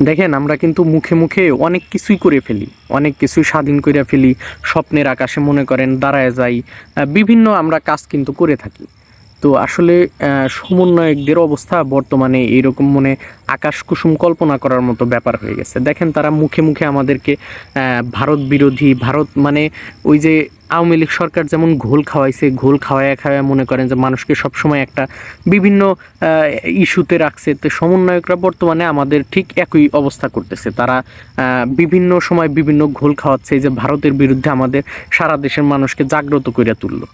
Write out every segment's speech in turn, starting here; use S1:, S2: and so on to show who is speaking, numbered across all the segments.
S1: দেখেন, আমরা কিন্তু মুখে মুখে অনেক কিছুই করে ফেলি, অনেক কিছুই স্বাধীন করে ফেলি, স্বপ্নের আকাশে মনে করেন দাঁড়ায় যাই বিভিন্ন আমরা কাজ কিন্তু করে থাকি। তো আসলে সমন্বয়কদের অবস্থা বর্তমানে এইরকম মনে আকাশ কুসুম কল্পনা করার মতো ব্যাপার হয়ে গেছে। দেখেন তারা মুখে মুখে আমাদেরকে ভারত বিরোধী, ভারত মানে ওই যে আওয়ামী লীগ সরকার যেমন ঘোল খাওয়াইছে, ঘোল খাওয়ায় খাওয়ায় মনে করেন যে মানুষকে সবসময় একটা বিভিন্ন ইস্যুতে রাখছে। তো সমন্বয়করা বর্তমানে আমাদের ঠিক একই অবস্থা করতেছে। তারা বিভিন্ন সময় বিভিন্ন ঘোল খাওয়াচ্ছে। যে ভারতের বিরুদ্ধে আমাদের সারা দেশের মানুষকে জাগ্রত কইরা তুললো।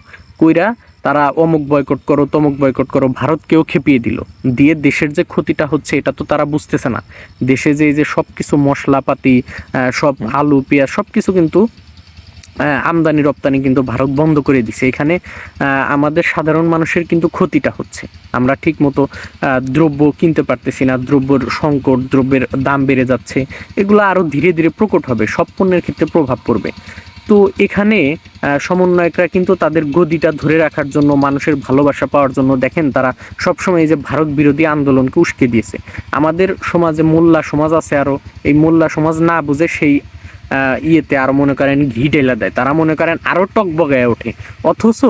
S1: কইরা তারা অমুক বয়কট করো তমুক বয়কট করো ভারতকেও খেপিয়ে দিল। দিয়ে দেশের যে ক্ষতিটা হচ্ছে এটা তো তারা বুঝতেছে না। দেশে যে এই যে সব কিছু মশলাপাতি সব আলু পেঁয়াজ সব কিছু কিন্তু আমদানি রপ্তানি কিন্তু ভারত বন্ধ করে দিছে। এখানে আমাদের সাধারণ মানুষের কিন্তু ক্ষতিটা হচ্ছে। আমরা ঠিক মতো দ্রব্য কিনতে পারতেছি না। দ্রব্যর সংকট দ্রব্যের দাম বেড়ে যাচ্ছে। এগুলো আরও ধীরে ধীরে প্রকট হবে। সব পণ্যের ক্ষেত্রে প্রভাব পড়বে। তো এখানে সমন্বয়করা কিন্তু তাদের গদিটা ধরে রাখার জন্য, মানুষের ভালোবাসা পাওয়ার জন্য দেখেন তারা সবসময় এই যে ভারত বিরোধী আন্দোলনকে উস্কে দিয়েছে। আমাদের সমাজে মোল্লা সমাজ আছে আরও এই মোল্লা সমাজ না বুঝে সেই ইয়েতে আরও মনে করেন ঘি ঢেলা দেয়। তারা মনে করেন আরও টক বগায় ওঠে। অথচ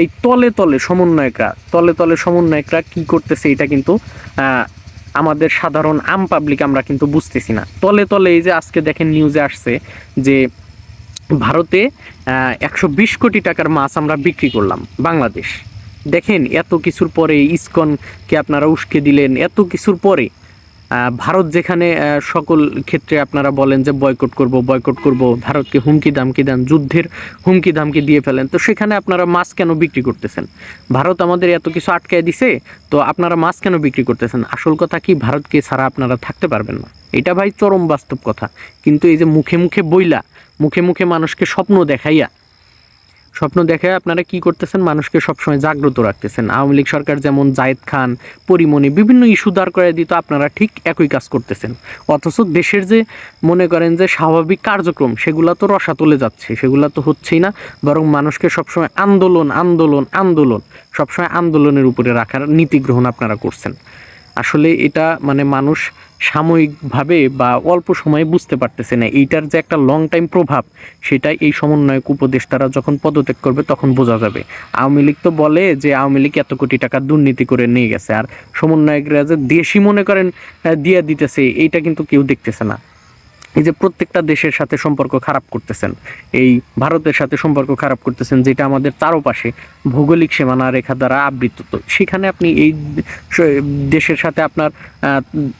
S1: এই তলে তলে সমন্বয়করা, তলে তলে সমন্বয়করা কি করতেছে এটা কিন্তু আমাদের সাধারণ আম পাবলিক আমরা কিন্তু বুঝতেছি না। তলে তলে এই যে আজকে দেখেন নিউজে আসছে যে ভারতে একশো বিশ কোটি টাকার মাছ আমরা বিক্রি করলাম বাংলাদেশ। দেখেন এত কিছুর পরে ইসকনকে আপনারা উস্কে দিলেন, এত কিছুর পরে ভারত যেখানে সকল ক্ষেত্রে আপনারা বলেন যে বয়কট করব বয়কট করব, ভারতকে হুমকি দামকি দেন, যুদ্ধের হুমকি দামকি দিয়ে ফেলেন, তো সেখানে আপনারা মাছ কেন বিক্রি করতেছেন? ভারত আমাদের এত কিছু আটকায় দিছে, তো আপনারা মাছ কেন বিক্রি করতেছেন? আসল কথা কি, ভারতকে ছাড়া আপনারা থাকতে পারবেন না? এটা ভাই চরম বাস্তব কথা। কিন্তু এই যে মুখে মুখে বইলা মুখে মুখে মানুষকে স্বপ্ন দেখাইয়া। স্বপ্ন দেখে আপনারা কি করতেছেন? মানুষকে সবসময় জাগ্রত রাখতেছেন। আওয়ামী লীগ সরকার যেমন জায়েদ খান, পরিমণি, বিভিন্ন ইস্যু দাঁড় করে দিত, আপনারা ঠিক একই কাজ করতেছেন। অথচ দেশের যে মনে করেন যে স্বাভাবিক কার্যক্রম, সেগুলা তো রসা তুলে যাচ্ছে, সেগুলা তো হচ্ছেই না। বরং মানুষকে সবসময় আন্দোলন আন্দোলন আন্দোলন, সবসময় আন্দোলনের উপরে রাখার নীতি গ্রহণ আপনারা করছেন। আসলে এটা মানে মানুষ সাময়িকভাবে বা অল্প সময়ে বুঝতে পারতেছে না। এইটার যে একটা লং টাইম প্রভাব সেটা এই সমন্বয়ক উপদেষ্টারা যখন পদত্যাগ করবে তখন বোঝা যাবে। আওয়ামী লীগ তো বলে যে আওয়ামী লীগ এত কোটি টাকা দুর্নীতি করে নিয়ে গেছে। আর সমন্বয়করা যে দেশই মনে করেন দিয়ে দিতেছে, এইটা কিন্তু কেউ দেখতেছে না। এই যে প্রত্যেকটা দেশের সাথে সম্পর্ক খারাপ করতেছেন, এই ভারতের সাথে সম্পর্ক খারাপ করতেছেন, যেটা আমাদের চারপাশে ভৌগোলিক সীমানা রেখা দ্বারা আবৃত। তো সেখানে আপনি এই দেশের সাথে আপনার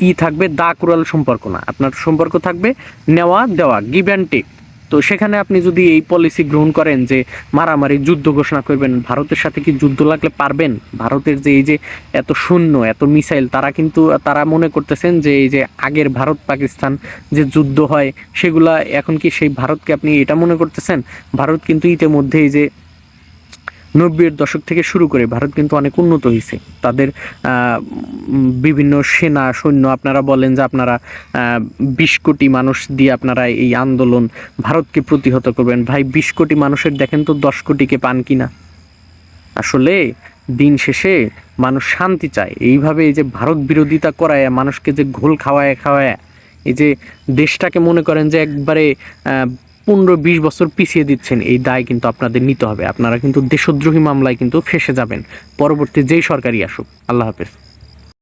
S1: ই থাকবে দা কুরাল সম্পর্ক না। আপনার সম্পর্ক থাকবে নেওয়া দেওয়া গিভ অ্যান্ড টেক তো সেখানে আপনি যদি এই পলিসি গ্রহণ করেন যে মারামারি যুদ্ধ ঘোষণা করবেন, ভারতের সাথে কি যুদ্ধ লাগলে পারবেন? ভারতের যে এই যে এত শূন্য এত মিসাইল, তারা কিন্তু, তারা মনে করতেছেন যে এই যে আগের ভারত পাকিস্তান যে যুদ্ধ হয়, সেগুলা এখন কি সেই ভারতকে আপনি এটা মনে করতেছেন? ভারত কিন্তু ইতিমধ্যে এই যে নব্বইয়ের দশক থেকে শুরু করে ভারত কিন্তু অনেক উন্নত হয়েছে। তাদের বিভিন্ন সেনা, সৈন্য, আপনারা বলেন যে আপনারা বিশ কোটি মানুষ দিয়ে আপনারা এই আন্দোলন ভারতকে প্রতিহত করবেন। ভাই, বিশ কোটি মানুষের দেখেন তো দশ কোটিকে পান কিনা। আসলে দিন শেষে মানুষ শান্তি চায়। এইভাবে এই যে ভারত বিরোধিতা করায়, মানুষকে যে ঘোল খাওয়ায় খাওয়ায়, এই যে দেশটাকে মনে করেন যে একবারে পনেরো বিশ বছর পিছিয়ে দিচ্ছেন, এই দায় কিন্তু আপনাদের নিতে হবে। আপনারা কিন্তু দেশদ্রোহী মামলায় কিন্তু ফেসে যাবেন। পরবর্তী যেই সরকারই আসুক। আল্লাহ হাফেজ।